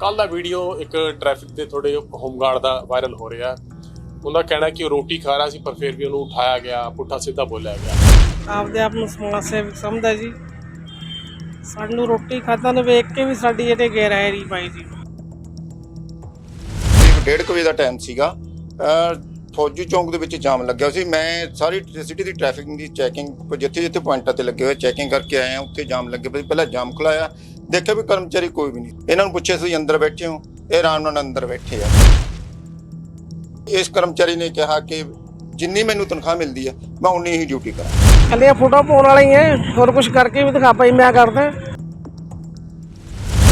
ਕੱਲ ਦਾ ਵੀਡੀਓ ਇੱਕ ਟ੍ਰੈਫਿਕ ਦੇ ਥੋੜੇ ਹੋਮਗਾਰਡ ਦਾ ਵਾਇਰਲ ਹੋ ਰਿਹਾ। ਉਹਦਾ ਕਹਿਣਾ ਕਿ ਉਹ ਰੋਟੀ ਖਾ ਰਿਹਾ ਸੀ ਪਰ ਫਿਰ ਵੀ ਉਹਨੂੰ ਉਠਾਇਆ ਗਿਆ ਪੁੱਠਾ ਸਿੱਧਾ ਬੋਲਿਆ ਗਿਆ। ਆਪਦੇ ਆਪ ਨੂੰ ਸਮਾਜ ਸੇਵਕ ਸਮਝਦਾ ਜੀ। ਸਾਨੂੰ ਰੋਟੀ ਖਾਧਾ ਨੂੰ ਵੇਖ ਕੇ ਵੀ ਸਾਡੀ ਇਹਦੇ ਗੈਰਹਾਇਰੀ ਪਾਈ ਜੀ। ਕਰੀਬ ਡੇਢ ਕੁ ਵਜੇ ਦਾ ਟਾਈਮ ਸੀਗਾ। ਅਹ ਫੌਜੀ ਚੌਂਕ ਦੇ ਵਿੱਚ ਜਾਮ ਲੱਗਿਆ ਸੀ। ਮੈਂ ਸਾਰੀ ਸਿਟੀ ਦੀ ਟ੍ਰੈਫਿਕ ਦੀ ਚੈਕਿੰਗ ਜਿੱਥੇ ਜਿੱਥੇ ਪੁਆਇੰਟਾਂ ਤੇ ਲੱਗੇ ਹੋਏ ਚੈਕਿੰਗ ਕਰਕੇ ਆਏ ਆ ਉੱਥੇ ਜਾਮ ਲੱਗੇ ਪਏ। ਪਹਿਲਾਂ ਜਾਮ ਖੁਲਾਇਆ ਦੇਖਿਆ ਵੀ ਕਰਮਚਾਰੀ ਕੋਈ ਵੀ ਨਹੀਂ। ਇਹਨਾਂ ਨੂੰ ਪੁੱਛਿਆ ਤੁਸੀਂ ਅੰਦਰ ਬੈਠੇ ਹੋ? ਇਹ ਆਰਾਮ ਨਾਲ ਅੰਦਰ ਬੈਠੇ ਆ। ਇਸ ਕਰਮਚਾਰੀ ਨੇ ਕਿਹਾ ਕਿ ਜਿੰਨੀ ਮੈਨੂੰ ਤਨਖਾਹ ਮਿਲਦੀ ਹੈ ਮੈਂ ਉਨੀ ਹੀ ਡਿਊਟੀ ਕਰਾਂ। ਕੱਲੀਆਂ ਫੋਟੋ ਪਾਉਣ ਵਾਲੇ ਹੀ ਐ ਹੋਰ ਕੁਝ ਕਰਕੇ ਵੀ ਦਿਖਾ ਪਾਈ ਮੈਂ ਕਰਦਾ।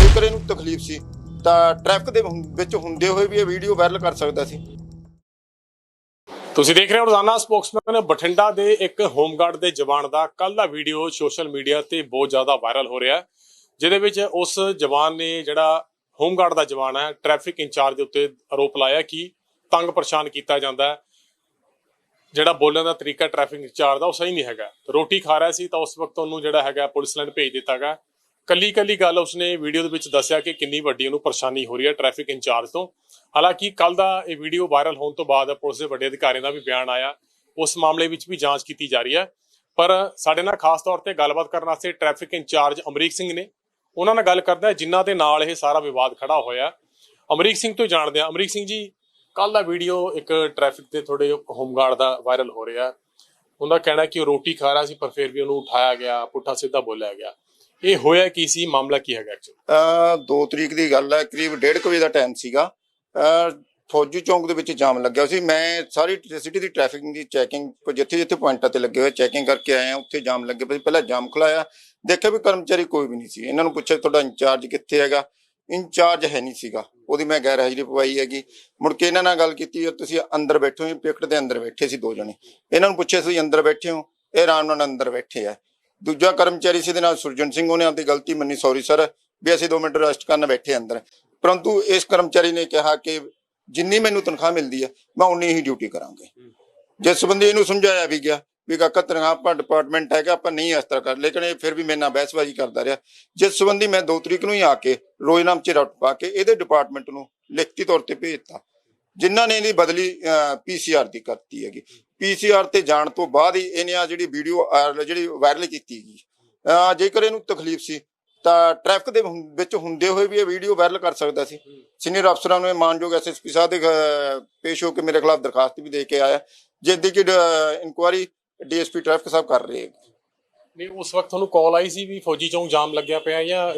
ਜੇਕਰ ਇਹਨੂੰ ਤਕਲੀਫ ਸੀ ਤਾਂ ਟ੍ਰੈਫਿਕ ਦੇ ਹੁੰ- ਵਿੱਚ ਹੁੰਦੇ ਹੋਏ ਵੀ ਇਹ ਵੀਡੀਓ ਵਾਇਰਲ ਕਰ ਸਕਦਾ ਸੀ। ਤੁਸੀਂ ਦੇਖ ਰਹੇ ਹੋ ਰੋਜ਼ਾਨਾ ਸਪੋਕਸਮੈਨ ਬਠਿੰਡਾ ਦੇ ਇੱਕ ਹੋਮਗਾਰਡ ਦੇ ਜਵਾਨ ਦਾ। ਕੱਲ ਦਾ ਵੀਡੀਓ ਸੋਸ਼ਲ ਮੀਡੀਆ ਤੇ ਬਹੁਤ ਜ਼ਿਆਦਾ ਵਾਇਰਲ ਹੋ ਰਿਹਾ। ਹੈ ਜਿਹਦੇ ਵਿੱਚ ਉਸ ਜਵਾਨ ਨੇ ਜਿਹੜਾ ਹੋਮਗਾਰਡ ਦਾ ਜਵਾਨ ਹੈ ਟ੍ਰੈਫਿਕ ਇੰਚਾਰਜ ਦੇ ਉੱਤੇ ਆਰੋਪ ਲਾਇਆ ਕਿ ਤੰਗ ਪਰੇਸ਼ਾਨ ਕੀਤਾ ਜਾਂਦਾ ਹੈ। ਜਿਹੜਾ ਬੋਲਣ ਦਾ ਤਰੀਕਾ ਟ੍ਰੈਫਿਕ ਇੰਚਾਰਜ ਦਾ, ਉਹ ਸਹੀ ਨਹੀਂ ਹੈਗਾ। ਰੋਟੀ ਖਾ ਰਿਹਾ ਸੀ ਤਾਂ ਉਸ ਵਕਤ ਉਹਨੂੰ ਜਿਹੜਾ ਹੈਗਾ ਪੁਲਿਸ ਲਾਈਨ ਭੇਜ ਦਿੱਤਾ ਗਿਆ ਕੱਲੀ ਕੱਲੀ ਗੱਲ ਉਸਨੇ ਵੀਡੀਓ ਦੇ ਵਿੱਚ ਦੱਸਿਆ ਕਿ ਕਿੰਨੀ ਵੱਡੀ ਉਹਨੂੰ ਪਰੇਸ਼ਾਨੀ ਹੋ ਰਹੀ ਹੈ ਟ੍ਰੈਫਿਕ ਇੰਚਾਰਜ ਤੋਂ। ਹਾਲਾਂਕਿ ਕੱਲ ਦਾ ਇਹ ਵੀਡੀਓ ਵਾਇਰਲ ਹੋਣ ਤੋਂ ਬਾਅਦ ਪੁਲਿਸ ਦੇ ਵੱਡੇ ਅਧਿਕਾਰੀਆਂ ਦਾ ਵੀ ਬਿਆਨ ਆਇਆ। ਉਸ ਮਾਮਲੇ ਵਿੱਚ ਵੀ ਜਾਂਚ ਕੀਤੀ ਜਾ ਰਹੀ ਹੈ। ਪਰ ਸਾਡੇ ਨਾਲ ਖਾਸ ਤੌਰ ਤੇ ਗੱਲਬਾਤ ਕਰਨ ਵਾਸਤੇ ਟ੍ਰੈਫਿਕ ਇੰਚਾਰਜ ਅਮਰੀਕ ਸਿੰਘ ਨੇ ਉਹਨਾਂ ਨਾਲ ਗੱਲ ਕਰਦਾ ਜਿਨ੍ਹਾਂ ਦੇ ਨਾਲ ਇਹ ਸਾਰਾ ਵਿਵਾਦ ਖੜਾ ਹੋਇਆ ਅਮਰੀਕ ਸਿੰਘ ਤੋਂ ਜਾਣਦੇ ਹਾਂ। ਅਮਰੀਕ ਸਿੰਘ ਜੀ ਕੱਲ ਦਾ ਵੀਡੀਓ ਇੱਕ ਟ੍ਰੈਫਿਕ ਦੇ ਥੋੜੇ ਹੋਮਗਾਰਡ ਦਾ ਵਾਇਰਲ ਹੋ ਰਿਹਾ ਉਹਦਾ ਕਹਿਣਾ ਕਿ ਉਹ ਰੋਟੀ ਖਾ ਰਿਹਾ ਸੀ, ਪਰ ਫਿਰ ਵੀ ਉਹਨੂੰ ਉਠਾਇਆ ਗਿਆ, ਪੁੱਠਾ ਸਿੱਧਾ ਬੋਲਿਆ ਗਿਆ। ਇਹ ਹੋਇਆ ਕੀ ਸੀ? ਮਾਮਲਾ ਕੀ ਹੈਗਾ ਐਕਚੁਅਲੀ 2 ਤਰੀਕ ਦੀ ਗੱਲ ਹੈ। ਕਰੀਬ 1:30 ਵਜੇ ਦਾ ਟਾਈਮ ਸੀਗਾ। ਫੌਜੀ ਚੌਂਕ ਦੇ ਵਿੱਚ ਜਾਮ ਲੱਗਿਆ ਸੀ। ਮੈਂ ਸਾਰੀ ਸਿਟੀ ਦੀ ਟ੍ਰੈਫਿਕ ਦੀ ਚੈਕਿੰਗ ਜਿੱਥੇ ਜਿੱਥੇ ਪੁਆਇੰਟਾਂ ਤੇ ਲੱਗੇ ਹੋਏ ਚੈਕਿੰਗ ਕਰਕੇ ਆਏ ਆ, ਉੱਥੇ ਜਾਮ ਲੱਗੇ ਪਏ ਪਹਿਲਾਂ ਜਾਮ ਖੁਲਾਇਆ। ਦੇਖਿਆ ਵੀ ਕਰਮਚਾਰੀ ਕੋਈ ਵੀ ਨਹੀਂ ਸੀ। ਇਹਨਾਂ ਨੂੰ ਪੁੱਛਿਆ ਤੁਹਾਡਾ ਇੰਚਾਰਜ ਕਿੱਥੇ ਹੈਗਾ? ਇੰਚਾਰਜ ਹੈ ਨਹੀਂ ਸੀਗਾ। ਉਹਦੀ ਮੈਂ ਗੈਰ ਹਾਜ਼ਰੀ ਪਵਾਈ ਹੈਗੀ। ਮੁੜ ਕੇ ਇਹਨਾਂ ਨਾਲ ਗੱਲ ਕੀਤੀ ਵੀ ਤੁਸੀਂ ਅੰਦਰ ਬੈਠੇ ਹੋ ਪਿਕਟ ਦੇ ਅੰਦਰ ਬੈਠੇ ਸੀ ਦੋ ਜਣੇ। ਇਹਨਾਂ ਨੂੰ ਪੁੱਛਿਆ ਤੁਸੀਂ ਅੰਦਰ ਬੈਠੇ ਹੋ? ਇਹ ਆਰਾਮ ਨਾਲ ਅੰਦਰ ਬੈਠੇ ਆ। ਦੂਜਾ ਕਰਮਚਾਰੀ ਸੀ ਦੇ ਨਾਲ ਸੁਰਜਨ ਸਿੰਘ ਉਹਨੇ ਆਪਣੀ ਗਲਤੀ ਮੰਨੀ ਸੌਰੀ ਸਰ ਵੀ ਅਸੀਂ 2 ਮਿੰਟ ਰੈਸਟ ਕਰਨ ਬੈਠੇ ਅੰਦਰ। ਪਰੰਤੂ ਇਸ ਕਰਮਚਾਰੀ ਨੇ ਕਿਹਾ ਕਿ ਜਿੰਨੀ ਮੈਨੂੰ ਤਨਖਾਹ ਮਿਲਦੀ ਹੈ ਮੈਂ ਉਨੀ ਹੀ ਡਿਊਟੀ ਕਰਾਂਗੇ। ਜਿਸ ਸੰਬੰਧੀ ਇਹਨੂੰ ਸਮਝਾਇਆ ਵੀ ਗਿਆ ਵੀ ਕਾਕਾ ਤਨਖਾਹ ਆਪਾਂ ਡਿਪਾਰਟਮੈਂਟ ਹੈਗਾ, ਆਪਾਂ ਨਹੀਂ ਇਸ ਤਰ੍ਹਾਂ ਕਰ ਲੇਕਿਨ ਇਹ ਫਿਰ ਵੀ ਮੇਰੇ ਨਾਲ ਬਹਿਸਬਾਜ਼ੀ ਕਰਦਾ ਰਿਹਾ। ਜਿਸ ਸੰਬੰਧੀ ਮੈਂ 2 ਤਰੀਕ ਨੂੰ ਹੀ ਆ ਕੇ ਰੋਜ਼ਨਾਮ ਚ ਰੱਟ ਪਾ ਕੇ ਇਹਦੇ ਡਿਪਾਰਟਮੈਂਟ ਨੂੰ ਲਿਖਤੀ ਤੌਰ ਤੇ ਭੇਜਤਾ। ਜਿਨ੍ਹਾਂ ਨੇ ਇਹਦੀ ਬਦਲੀ ਪੀਸੀਆਰ ਦੀ ਕਰਤੀ ਹੈਗੀ। ਪੀਸੀਆਰ ਤੇ ਜਾਣ ਤੋਂ ਬਾਅਦ ਹੀ ਇਹਨੇ ਆ ਜਿਹੜੀ ਵੀਡੀਓ ਜਿਹੜੀ ਵਾਇਰਲ ਕੀਤੀ ਗਈ ਜੇਕਰ ਇਹਨੂੰ ਤਕਲੀਫ ਸੀ, ਤਾਂ ਟ੍ਰੈਫਿਕ ਦੇ ਵਿੱਚ ਹੁੰਦੇ ਹੋਏ ਵੀ ਇਹ ਵੀਡੀਓ ਵਾਇਰਲ ਕਰ ਸਕਦਾ ਸੀ। ਸੀਨੀਅਰ ਅਫਸਰਾਂ ਨੂੰ ਇਹ ਮਾਨਯੋਗ ਐਸਐਸਪੀ ਸਾਹਿਬ ਦੇ ਪੇਸ਼ ਹੋ ਕੇ ਮੇਰੇ ਖਿਲਾਫ ਦਰਖਾਸਤ ਵੀ ਦੇ ਕੇ ਆਇਆ। ਜਿੱਦੀ ਕਿ ਇਨਕੁਆਰੀ ਡੀਐਸਪੀ ਟ੍ਰੈਫਿਕ ਸਾਹਿਬ ਕਰ ਰਹੇ ਹੈ। ਨਹੀਂ ਉਸ ਵਕਤ ਤੁਹਾਨੂੰ ਕਾਲ ਆਈ ਸੀ ਵੀ ਫੌਜੀ ਚੌਂਕ ਜਾਮ ਲੱਗਿਆ ਪਿਆ ਜਾਂ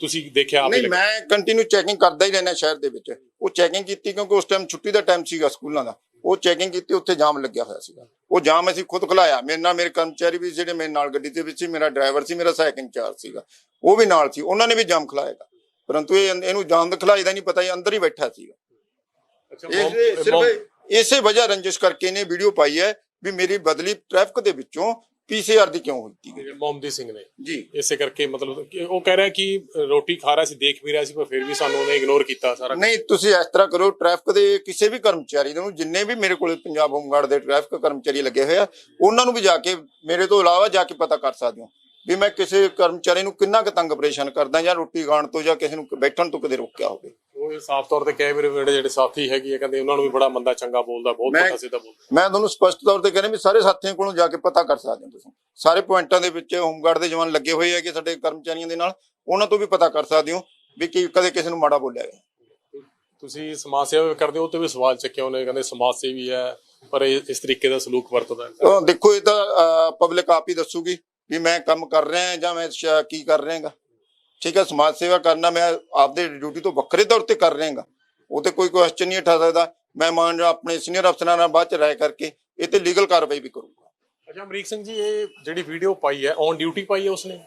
ਤੁਸੀਂ ਦੇਖਿਆ ਆਪੇ ਨਹੀਂ ਮੈਂ ਕੰਟੀਨਿਊ ਚੈਕਿੰਗ ਕਰਦਾ ਹੀ ਰਹਿਣਾ ਸ਼ਹਿਰ ਦੇ ਵਿੱਚ। ਉਹ ਚੈਕਿੰਗ ਕੀਤੀ ਕਿਉਂਕਿ ਉਸ ਟਾਈਮ ਛੁੱਟੀ ਦਾ ਟਾਈਮ ਸੀਗਾ ਸਕੂਲਾਂ ਦਾ। ਉਹ ਚੈਕਿੰਗ ਕੀਤੀ ਉੱਥੇ ਜਾਮ ਲੱਗਿਆ ਹੋਇਆ ਸੀਗਾ। ਉਹ ਜਾਮ ਅਸੀਂ ਖੁਦ ਖਲਾਇਆ। ਮੇਰੇ ਨਾਲ ਮੇਰੇ ਕਰਮਚਾਰੀ ਵੀ ਜਿਹੜੇ ਮੇਰੇ ਨਾਲ ਗੱਡੀ ਦੇ ਵਿੱਚ ਸੀ ਮੇਰਾ ਡਰਾਈਵਰ ਸੀ ਮੇਰਾ ਸੈਕਿੰਡ ਚਾਰਜ ਸੀਗਾ। ਉਹ ਵੀ ਨਾਲ ਸੀ। ਉਹਨਾਂ ਨੇ ਵੀ ਜਾਮ ਖਲਾਏਗਾ ਪਰੰਤੂ ਇਹ ਇਹਨੂੰ ਜਾਮ ਦਾ ਖਲਾਈ ਦਾ ਨਹੀਂ ਪਤਾ ਇਹ ਅੰਦਰ ਹੀ ਬੈਠਾ ਸੀਗਾ। ਅੱਛਾ ਇਹ ਸਿਰਫ ਇਸੇ ਵਜ੍ਹਾ ਰੰਜਿਸ਼ ਕਰਕੇ ਇਹਨੇ ਵੀਡੀਓ ਪਾਈ ਹੈ ਵੀ ਮੇਰੀ ਬਦਲੀ ਟ੍ਰੈਫਿਕ ਦੇ ਵਿੱਚੋਂ ਪੀਸੀਆਰ ਦੀ ਕਿਉਂ ਹੋਈ ਸੀ ਮੋਹਮਦੀ ਸਿੰਘ ਨੇ। ਜੀ। ਇਸੇ ਕਰਕੇ ਮਤਲਬ ਕਿ ਉਹ ਕਹਿ ਰਿਹਾ ਕਿ ਰੋਟੀ ਖਾ ਰਿਹਾ ਸੀ ਦੇਖ ਵੀ ਰਿਹਾ ਸੀ ਪਰ ਫਿਰ ਵੀ ਸਾਨੂੰ ਉਹਨੇ ਇਗਨੋਰ ਕੀਤਾ ਸਾਰਾ ਨਹੀਂ ਤੁਸੀਂ ਇਸ ਤਰ੍ਹਾਂ ਕਰੋ ਟ੍ਰੈਫਿਕ ਦੇ ਕਿਸੇ ਵੀ ਕਰਮਚਾਰੀ ਨੂੰ ਜਿੰਨੇ ਵੀ ਮੇਰੇ ਕੋਲ ਪੰਜਾਬ ਹੋਮਗਾਰਡ ਦੇ ਟ੍ਰੈਫਿਕ ਕਰਮਚਾਰੀ ਲੱਗੇ ਹੋਏ ਆ ਉਹਨਾਂ ਨੂੰ ਵੀ ਜਾ ਕੇ ਮੇਰੇ ਤੋਂ ਇਲਾਵਾ ਜਾ ਕੇ ਪਤਾ ਕਰ ਸਕਦੇ ਹੋ ਵੀ ਮੈਂ ਕਿਸੇ ਕਰਮਚਾਰੀ ਨੂੰ ਕਿੰਨਾ ਕੁ ਤੰਗ ਪਰੇਸ਼ਾਨ ਕਰਦਾ ਜਾਂ ਰੋਟੀ ਖਾਣ ਤੋਂ ਜਾਂ ਕਿਸੇ ਨੂੰ ਬੈਠਣ ਤੋਂ ਕਦੇ ਰੋਕਿਆ ਹੋਵੇ। ਉਹ ਸਾਫ਼ ਤੌਰ ਤੇ ਕਹੇ ਮੇਰੇ ਜਿਹੜੇ ਜਿਹੜੇ ਸਾਥੀ ਹੈਗੇ ਆ ਕਹਿੰਦੇ ਉਹਨਾਂ ਨੂੰ ਵੀ ਬੜਾ ਮੰਦਾ ਚੰਗਾ ਬੋਲਦਾ ਬਹੁਤ ਮੈਂ- ਪੁੱਠਾ ਸਿੱਧਾ ਬੋਲਦਾ। ਮੈਂ ਤੁਹਾਨੂੰ ਸਪਸ਼ਟ ਤੌਰ ਤੇ ਕਹਿੰਦਾ ਵੀ ਸਾਰੇ ਸਾਥੀਆਂ ਕੋਲੋਂ ਜਾ ਕੇ ਪਤਾ ਕਰ ਸਕਦੇ ਹੋ ਤੁਸੀਂ। ਸਾਰੇ ਪੁਆਇੰਟਾਂ ਦੇ ਵਿੱਚ ਹੋਮਗਾਰਡ ਦੇ ਜਵਾਨ ਲੱਗੇ ਹੋਏ ਹੈਗੇ ਸਾਡੇ ਕਰਮਚਾਰੀਆਂ ਦੇ ਨਾਲ ਉਹਨਾਂ ਤੋਂ ਵੀ ਪਤਾ ਕਰ ਸਕਦੇ ਹੋ ਵੀ ਕੀ ਕਦੇ ਕਿਸੇ ਨੂੰ ਮਾੜਾ ਬੋਲਿਆ ਹੈ ਤੁਸੀਂ ਸਮਾਜ ਸੇਵਾ ਵੀ ਕਰਦੇ ਹੋ ਉਹ ਤੇ ਵੀ ਸਵਾਲ ਚੱਕਿਆ ਉਹਨੇ ਕਹਿੰਦੇ ਸਮਾਜ ਸੇਵੀ ਹੈ ਪਰ ਇਹ ਇਸ ਤਰੀਕੇ ਦਾ ਸਲੂਕ ਵਰਤਦਾ ਹੈ। ਉਹ ਦੇਖੋ ਇਹ ਤਾਂ ਪਬਲਿਕ ਆਪ ਹੀ ਦੱਸੂਗੀ ਵੀ ਮੈਂ ਕੰਮ ਕਰ ਰਿਹਾ ਹਾਂ ਜਾਂ ਮੈਂ ਸ਼- ਕੀ ਕਰ ਰਿਹਾਗਾ। ਠੀਕ ਹੈ ਸਮਾਜ ਸੇਵਾ ਕਰਨਾ ਮੈਂ ਆਪਦੇ ਡਿਊਟੀ ਤੋਂ ਵੱਖਰੇ ਤੌਰ ਤੇ ਕਰ ਰਿਹਾਗਾ। ਉਹ ਤੇ ਕੋਈ ਕੁਐਸਚਨ ਨਹੀਂ ਉਠਾ ਸਕਦਾ। ਮੈਂ ਮਾਨ ਆਪਣੇ ਸੀਨੀਅਰ ਅਫਸਰਾਂ ਨਾਲ ਬਾਅਦ ਚ ਰਾਏ ਕਰਕੇ ਇਹ ਤੇ ਲੀਗਲ ਕਾਰਵਾਈ ਵੀ ਕਰੂੰਗਾ। ਅੱਛਾ ਅਮਰੀਕ ਸਿੰਘ ਜੀ ਇਹ ਜਿਹੜੀ ਵੀਡੀਓ ਪਾਈ ਹੈ ਔਨ ਡਿਊਟੀ ਪਾਈ ਹੈ ਉਸਨੇ?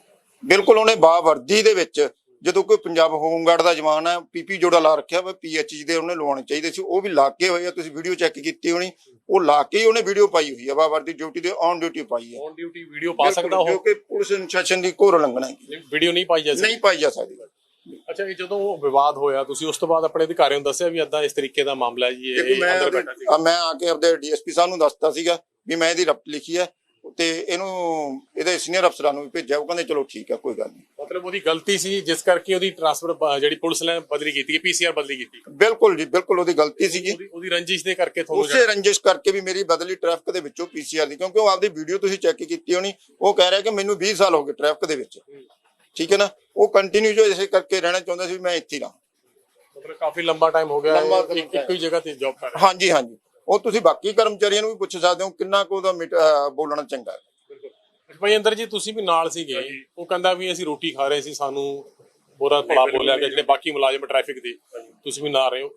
ਬਿਲਕੁਲ ਉਹਨੇ ਬਾਵਰਦੀ ਦੇ ਵਿੱਚ ਜਦੋਂ ਕੋਈ ਪੰਜਾਬ ਹੋਮਗਾਰਡ ਦਾ ਜਵਾਨ ਹੈ ਪੀਪੀ ਜੋੜਾ ਲਾ ਰੱਖਿਆ ਵਾ ਪੀਐਚਜੀ ਦੇ ਉਹਨੇ ਲਵਾਉਣੇ ਚਾਹੀਦੇ ਸੀ ਉਹ ਵੀ ਲਾ ਕੇ ਹੋਏ ਆ ਤੁਸੀਂ ਵੀਡੀਓ ਚੈੱਕ ਕੀਤੀ ਹੋਣੀ ਉਹ ਲਾ ਕੇ ਹੀ ਉਹਨੇ ਵੀਡੀਓ ਪਾਈ ਹੋਈ ਹੈ ਬਾਵਰਦੀ ਡਿਊਟੀ ਦੇ ਔਨ ਡਿਊਟੀ ਪਾਈ ਹੈ ਔਨ ਡਿਊਟੀ ਵੀਡੀਓ ਪਾ ਸਕਦਾ ਜੋ ਉਹ ਕਿ ਪੁਲਿਸ ਅਨੁਸ਼ਾਸਨ ਦੀ ਘੋਰ ਉਲੰਘਣਾ ਹੈ। ਵੀਡੀਓ ਨਹੀਂ ਪਾਈ ਜਾ ਸਕਦੀ? ਨਹੀਂ ਪਾਈ ਜਾ ਸਕਦੀ। ਅੱਛਾ ਇਹ ਜਦੋਂ ਵਿਵਾਦ ਹੋਇਆ ਤੁਸੀਂ ਉਸ ਤੋਂ ਬਾਅਦ ਆਪਣੇ ਅਧਿਕਾਰੀਆਂ ਨੂੰ ਦੱਸਿਆ ਵੀ ਏਦਾਂ ਇਸ ਤਰੀਕੇ ਦਾ ਮਾਮਲਾ ਹੈ ਜੀ ਇਹ ਮੈਂ ਅੰਦਰ ਬੈਠਾ ਸੀ ਆ ਮੈਂ ਆ ਕੇ ਆਪਦੇ ਡੀਐਸਪੀ ਸਾਹਿਬ ਨੂੰ ਦੱਸਤਾ ਸੀਗਾ ਵੀ ਮੈਂ ਇਹਦੀ ਰਪਟ ਲਿਖੀ ਹੈ ਤੇ ਇਹਨੂੰ ਇਹਦੇ ਸੀਨੀਅਰ ਅਫਸਰਾਂ ਨੂੰ ਵੀ ਭੇਜਿਆ ਉਹ ਕਹਿੰਦੇ ਚਲੋ ਠੀਕ ਹੈ ਕੋਈ ਗੱਲ ਨਹੀਂ। ਮਤਲਬ ਉਹਦੀ ਗਲਤੀ ਸੀ ਜਿਸ ਕਰਕੇ ਉਹਦੀ ਟ੍ਰਾਂਸਫਰ ਜਿਹੜੀ ਪੁਲਿਸ ਨੇ ਬਦਲੀ ਕੀਤੀ ਪੀਸੀਆਰ ਬਦਲੀ ਕੀਤੀ ਬਿਲਕੁਲ ਜੀ ਬਿਲਕੁਲ ਉਹਦੀ ਗਲਤੀ ਸੀਗੀ ਉਹਦੀ ਉਹਦੀ ਰੰਜਿਸ਼ ਦੇ ਕਰਕੇ ਤੁਹਾਨੂੰ ਉਸੇ ਰੰਜਿਸ਼ ਕਰਕੇ ਵੀ ਮੇਰੀ ਬਦਲੀ ਟ੍ਰੈਫਿਕ ਦੇ ਵਿੱਚੋਂ ਪੀਸੀਆਰ ਦੀ ਕਿਉਂਕਿ ਉਹ ਆਪਦੀ ਵੀਡੀਓ ਤੁਸੀਂ ਚੈੱਕ ਕੀਤੀ ਹੋਣੀ ਉਹ ਕਹਿ ਰਿਹਾ ਕਿ ਮੈਨੂੰ 20 ਸਾਲ ਹੋ ਗਏ ਟ੍ਰੈਫਿਕ ਦੇ ਵਿੱਚ। ਠੀਕ ਹੈ ਨਾ? ਉਹ ਕੰਟੀਨਿਊ ਜੋ ਇਸੇ ਕਰਕੇ ਰਹਿਣਾ ਚਾਹੁੰਦਾ ਸੀ ਵੀ ਮੈਂ ਇੱਥੇ ਹੀ ਰਹਾਂ। ਮਤਲਬ ਕਾਫੀ ਲੰਬਾ ਟਾਈਮ ਹੋ ਗਿਆ ਲੰਬਾ ਇਹ time ਇੱਕ ਇੱਕੋ ਹੀ ਜਗ੍ਹਾ ਤੇ ਜੌਬ ਕਰ ਰਿਹਾ। ਹਾਂਜੀ ਹਾਂਜੀ। ਉਹ ਤੁਸੀਂ ਬਾਕੀ ਕਰਮਚਾਰੀਆਂ ਨੂੰ ਵੀ ਪੁੱਛ ਸਕਦੇ ਹੋ ਕਿੰਨਾ ਕੁ ਉਹਦਾ ਮਿਟ- ਅਹ ਬੋਲਣਾ ਚੰਗਾ ਹੈ। ਭਾਈ ਅੰਦਰ ਜੀ ਤੁਸੀਂ ਵੀ ਨਾਲ ਸੀਗੇ। ਉਹ ਕਹਿੰਦਾ ਵੀ ਅਸੀਂ ਰੋਟੀ ਖਾ ਰਹੇ ਸੀ ਸਾਨੂੰ ਬੁਰਾ ਭਲਾ ਬੋਲਿਆ ਗਿਆ ਜਿਹੜੇ ਬਾਕੀ ਮੁਲਾਜ਼ਮ ਟ੍ਰੈਫਿਕ ਦੇ ਤੁਸੀਂ ਵੀ ਨਾਲ ਰਹੇ ਹੋ।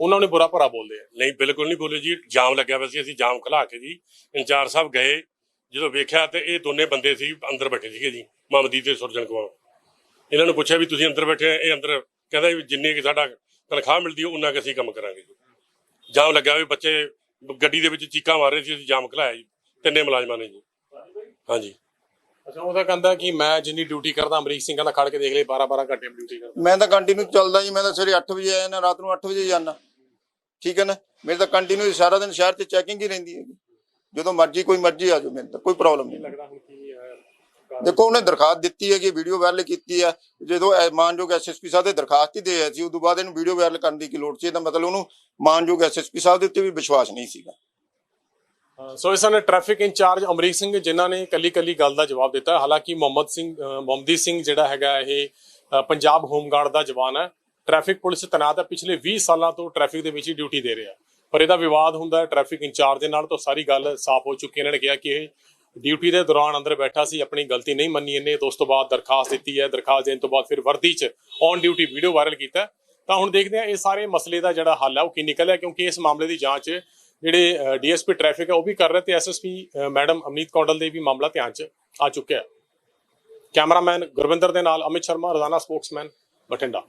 ਉਹਨਾਂ ਨੇ ਬੁਰਾ ਭਲਾ ਬੋਲਦੇ ਆ ਨਹੀਂ ਬਿਲਕੁਲ ਨਹੀਂ ਬੋਲੇ ਜੀ। ਜਾਮ ਲੱਗਿਆ ਹੋਇਆ ਸੀ ਅਸੀਂ ਜਾਮ ਖਲਾ ਕੇ ਜੀ ਇੰਚਾਰਜ ਸਾਹਿਬ ਗਏ। ਜਦੋਂ ਵੇਖਿਆ ਤੇ ਇਹ ਦੋਨੇ ਬੰਦੇ ਸੀ ਅੰਦਰ ਬੈਠੇ ਸੀਗੇ ਜੀ ਮਮਦੀ ਤੇ ਸੁਰਜਨ ਕੁਮਾਰ। ਇਹਨਾਂ ਨੂੰ ਪੁੱਛਿਆ ਵੀ ਤੁਸੀਂ ਅੰਦਰ ਬੈਠੇ ਆ ਇਹ ਅੰਦਰ ਕਹਿੰਦਾ ਵੀ ਜਿੰਨੇ ਕਿ ਸਾਡਾ ਤਨਖਾਹ ਮਿਲਦੀ ਹੈ ਉਹਨਾਂ ਕਿ ਅਸੀਂ ਕੰਮ ਕਰਾਂਗੇ ਜੀ। ਜਾਮ ਲੱਗਿਆ ਹੋਇਆ ਬੱਚੇ ਗੱਡੀ ਦੇ ਵਿੱਚ ਚੀਕਾਂ ਮਾਰ ਰਹੇ ਸੀ ਅਸੀਂ ਜਾਮ ਖਲਾਇਆ ਜੀ ਤਿੰਨੇ ਮੁਲਾਜ਼ਮਾਂ ਨੇ ਜੀ। ਹਾਂਜੀ। ਅੱਛਾ ਉਹਦਾ ਕਹਿੰਦਾ ਕਿ ਮੈਂ ਜਿੰਨੀ ਡਿਊਟੀ ਕਰਦਾ ਅਮਰੀਕ ਸਿੰਘ ਕਹਿੰਦਾ ਖੜ ਕੇ ਦੇਖ ਲਈ 12 12 ਘੰਟੇ ਡਿਊਟੀ ਕਰਦਾ। ਮੈਂ ਤਾਂ ਕੰਟੀਨਿਊ ਚੱਲਦਾ ਜੀ ਮੈਂ ਤਾਂ ਸਵੇਰੇ 8 ਵਜੇ ਆਇਆ ਨਾ ਰਾਤ ਨੂੰ 8 ਵਜੇ ਜਾਣਾ ਠੀਕ ਹੈ ਨਾ? ਮੇਰੇ ਤਾਂ ਕੰਟੀਨਿਊ ਸਾਰਾ ਦਿਨ ਸ਼ਹਿਰ 'ਚ ਚੈਕਿੰਗ ਹੀ ਰਹਿੰਦੀ ਹੈਗੀ। ਜਦੋਂ ਮਰਜ਼ੀ ਕੋਈ ਮਰਜ਼ੀ ਆ ਜਾਓ ਮੇਰੇ ਤਾਂ ਕੋਈ ਪ੍ਰੋਬਲਮ ਨਹੀਂ। ਲੱਗਦਾ ਹੁਣ ਕੀ ਹੈ ਦੇਖੋ, ਉਹਨੇ ਦਰਖਾਸਤ ਦਿੱਤੀ ਹੈਗੀ ਵੀਡੀਓ ਵਾਇਰਲ ਕੀਤੀ ਹੈ। ਜਦੋਂ ਮਾਨਯੋਗ ਐਸਐਸਪੀ ਸਾਹਿਬ ਦੇ ਦਰਖਾਸਤ ਹੀ ਦੇ ਆਏ ਸੀ, ਉਦੋਂ ਬਾਅਦ ਇਹਨੂੰ ਵੀਡੀਓ ਵਾਇਰਲ ਕਰਨ ਦੀ ਕੀ ਲੋੜ ਸੀ? ਇਹਦਾ ਮਤਲਬ ਉਹਨੂੰ ਮਾਨਯੋਗ ਐਸਐਸਪੀ ਸਾਹਿਬ ਦੇ ਉੱਤੇ ਵੀ ਵਿਸ਼ਵਾਸ ਨਹੀਂ ਸੀਗਾ। ਸੋ ਇਸ ਨੇ ਟ੍ਰੈਫਿਕ ਇੰਚਾਰਜ ਅਮਰੀਕ ਸਿੰਘ, ਜਿਨ੍ਹਾਂ ਨੇ ਕੱਲੀ ਕੱਲੀ ਗੱਲ ਦਾ ਜਵਾਬ ਦਿੱਤਾ, ਹਾਲਾਂਕਿ ਮੁਹੰਮਦ ਸਿੰਘ ਮੁਹੰਮਦੀ ਸਿੰਘ ਜਿਹੜਾ ਹੈਗਾ, ਇਹ ਪੰਜਾਬ ਹੋਮਗਾਰਡ ਦਾ ਜਵਾਨ ਹੈ। ਟ੍ਰੈਫਿਕ ਪੁਲਿਸ ਤੈਨਾਤ ਹੈ, ਪਿਛਲੇ 20 ਸਾਲਾਂ ਤੋਂ ਟ੍ਰੈਫਿਕ ਦੇ ਵਿੱਚ ਹੀ ਡਿਊਟੀ ਦੇ ਰਿਹਾ ਪਰ ਇਹਦਾ ਵਿਵਾਦ ਹੁੰਦਾ ਹੈ, ਟ੍ਰੈਫਿਕ ਇੰਚਾਰਜ ਦੇ ਨਾਲ ਤਾਂ ਸਾਰੀ ਗੱਲ ਸਾਫ਼ ਹੋ ਚੁੱਕੀ ਇਹਨਾਂ ਨੇ ਕਿਹਾ ਕਿ ਇਹ ਡਿਊਟੀ ਦੇ ਦੌਰਾਨ ਅੰਦਰ ਬੈਠਾ ਸੀ, ਆਪਣੀ ਗਲਤੀ ਨਹੀਂ ਮੰਨੀ ਇਹਨੇ, ਤੇ ਉਸ ਤੋਂ ਬਾਅਦ ਦਰਖਾਸਤ ਦਿੱਤੀ ਹੈ, ਦਰਖਾਸਤ ਦੇਣ ਤੋਂ ਬਾਅਦ ਫਿਰ ਵਰਦੀ 'ਚ ਔਨ ਡਿਊਟੀ ਵੀਡੀਓ ਵਾਇਰਲ ਕੀਤਾ। ਤਾਂ ਹੁਣ ਦੇਖਦੇ ਹਾਂ ਇਹ ਸਾਰੇ ਮਸਲੇ ਦਾ ਜਿਹੜਾ ਹੱਲ ਹੈ ਉਹ ਕੀ ਨਿਕਲਿਆ, ਕਿਉਂਕਿ ਇਸ ਮਾਮਲੇ ਦੀ ਜਾਂਚ ਜਿਹੜੇ ਡੀਐਸਪੀ ਟ੍ਰੈਫਿਕ ਹੈ ਉਹ ਵੀ ਕਰ ਰਹੇ ਤੇ ਐਸਐਸਪੀ ਮੈਡਮ ਅਮਨੀਤ ਕੌਂਡਲ ਦੇ ਵੀ ਮਾਮਲਾ ਧਿਆਨ 'ਚ ਆ ਚੁੱਕਿਆ ਹੈ। ਕੈਮਰਾਮੈਨ ਗੁਰਵਿੰਦਰ ਦੇ ਨਾਲ ਅਮਿਤ ਸ਼ਰਮਾ, ਰੋਜ਼ਾਨਾ ਸਪੋਕਸਮੈਨ ਬਠਿੰਡਾ।